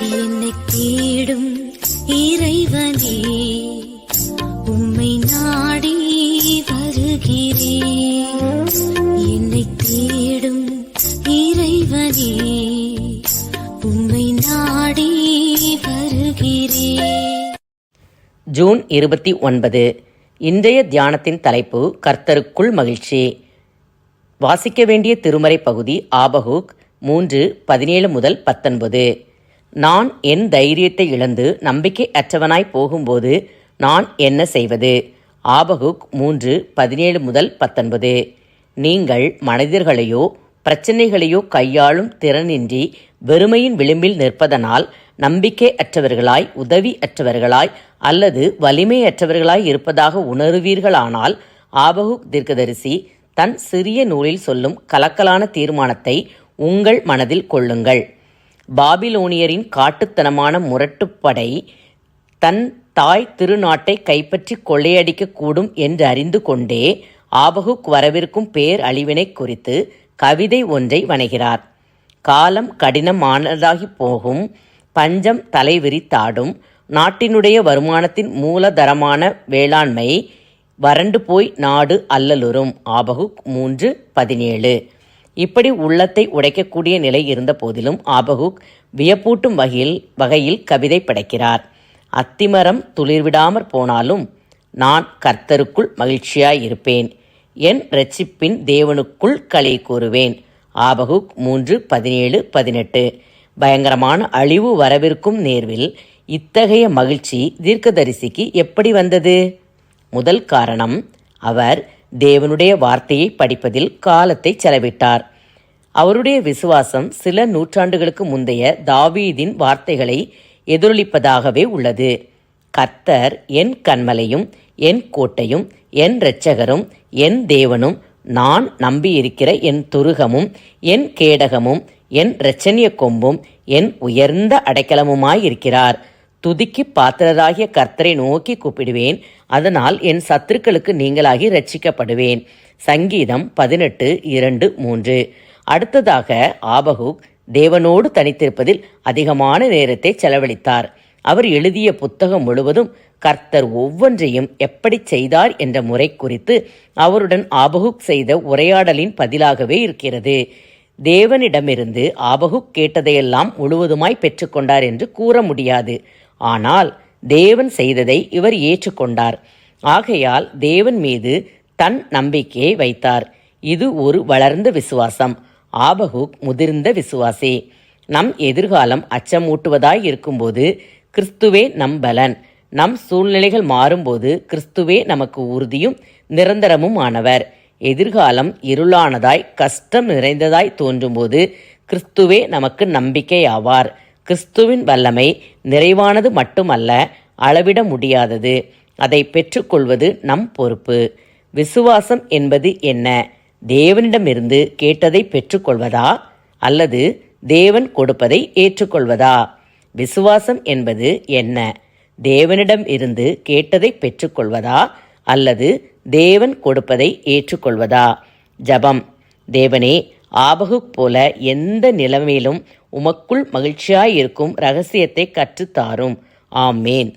என்னை கேடும் இறைவனே உம்மை நாடி வருகிறேன் என்னை தேடும் இறைவனே உம்மை நாடி வருகிறேன் ஜூன் இருபத்தி ஒன்பது. இன்றைய தியானத்தின் தலைப்பு கர்த்தருக்குள் மகிழ்ச்சி. வாசிக்க வேண்டிய திருமறை பகுதி ஆபகுக் மூன்று பதினேழு முதல் பத்தொன்பது. நான் என் தைரியத்தை இழந்து நம்பிக்கை அற்றவனாய் போகும்போது நான் என்ன செய்வது? ஆபகுக் மூன்று பதினேழு முதல் பத்தொன்பது. நீங்கள் மனிதர்களையோ பிரச்சனைகளையோ கையாளும் திறனின்றி வெறுமையின் விளிம்பில் நிற்பதனால் நம்பிக்கை அற்றவர்களாய் உதவி அற்றவர்களாய் அல்லது வலிமையற்றவர்களாய் இருப்பதாக உணருவீர்களானால் ஆபகுக் தீர்க்கதரிசி தன் சிறிய நூலில் சொல்லும் கலக்கலான தீர்மானத்தை உங்கள் மனதில் கொள்ளுங்கள். பாபிலோனியரின் காட்டுத்தனமான முரட்டுப்படை தன் தாய் திருநாட்டை கைப்பற்றி கொள்ளையடிக்கக்கூடும் என்று அறிந்து கொண்டே ஆபகுக் வரவிருக்கும் பேர் அழிவினை குறித்து கவிதை ஒன்றை வணைகிறார். காலம் கடினமானதாகி போகும் பஞ்சம் தலைவிரித்தாடும் நாட்டினுடைய வருமானத்தின் மூலதரமான வேளாண்மை வறண்டு போய் நாடு அல்லலுறும். ஆபகுக் மூன்று பதினேழு. இப்படி உள்ளத்தை உடைக்கக்கூடிய நிலை இருந்த போதிலும் ஆபகுக் வியப்பூட்டும் வகையில் வகையில் கவிதை படைக்கிறார். அத்திமரம் துளிர்விடாமற் போனாலும் நான் கர்த்தருக்குள் மகிழ்ச்சியாயிருப்பேன். என் ரட்சிப்பின் தேவனுக்குள் களி கூறுவேன். ஆபகுக் மூன்று பதினேழு பதினெட்டு. பயங்கரமான அழிவு வரவிருக்கும் நேர்வில் இத்தகைய மகிழ்ச்சி தீர்க்கதரிசிக்கு எப்படி வந்தது? முதல் காரணம் அவர் தேவனுடைய வார்த்தையை படிப்பதில் காலத்தை செலவிட்டார். அவருடைய விசுவாசம் சில நூற்றாண்டுகளுக்கு முந்தைய தாவீதின் வார்த்தைகளை எதிரொலிப்பதாகவே உள்ளது. கர்த்தர் என் கண்மலையும் என் கோட்டையும் என் இரட்சகரும் என் தேவனும் நான் நம்பியிருக்கிற என் துருகமும் என் கேடகமும் என் இரட்சணிய கொம்பும் என் உயர்ந்த அடைக்கலமுமாயிருக்கிறார். துதிக்கு பாத்திரராகிய கர்த்தரை நோக்கி கூப்பிடுவேன். அதனால் என் சத்துருக்களுக்கு நீங்களாகி ரட்சிக்கப்படுவேன். சங்கீதம் பதினெட்டு இரண்டு மூன்று. அடுத்ததாக ஆபகுக் தேவனோடு தனித்திருப்பதில் அதிகமான நேரத்தை செலவழித்தார். அவர் எழுதிய புத்தகம் முழுவதும் கர்த்தர் ஒவ்வொன்றையும் எப்படி செய்தார் என்ற முறை குறித்து அவருடன் ஆபகுக் செய்த உரையாடலின் பதிலாகவே இருக்கிறது. தேவனிடமிருந்து ஆபகுக் கேட்டதையெல்லாம் முழுவதுமாய் பெற்றுக்கொண்டார் என்று கூற முடியாது. ஆனால் தேவன் செய்ததை இவர் ஏற்றுக்கொண்டார். ஆகையால் தேவன் மீது தன் நம்பிக்கையை வைத்தார். இது ஒரு வளர்ந்த விசுவாசம். ஆபகுக் முதிர்ந்த விசுவாசி. நம் எதிர்காலம் அச்சமூட்டுவதாய் இருக்கும்போது கிறிஸ்துவே நம் பலன். நம் சூழ்நிலைகள் மாறும்போது கிறிஸ்துவே நமக்கு உறுதியும் நிரந்தரமும் ஆனவர் எதிர்காலம் இருளானதாய் கஷ்டம் நிறைந்ததாய் தோன்றும்போது கிறிஸ்துவே நமக்கு நம்பிக்கையாவார். கிறிஸ்துவின் வல்லமை நிறைவானது மட்டுமல்ல அளவிட முடியாதது. அதை பெற்றுக்கொள்வது நம் பொறுப்பு. விசுவாசம் என்பது என்ன? தேவனிடமிருந்து கேட்டதை பெற்றுக்கொள்வதா? அல்லது தேவன் கொடுப்பதை ஏற்றுக்கொள்வதா? விசுவாசம் என்பது என்ன? தேவனிடம் இருந்து கேட்டதை பெற்றுக்கொள்வதா? அல்லது தேவன் கொடுப்பதை ஏற்றுக்கொள்வதா? ஜபம். தேவனே ஆபகுக் போல எந்த நிலைமையிலும் உமக்குள் மகிழ்ச்சியாயிருக்கும் ரகசியத்தை கற்றுத்தாரும். ஆமேன்.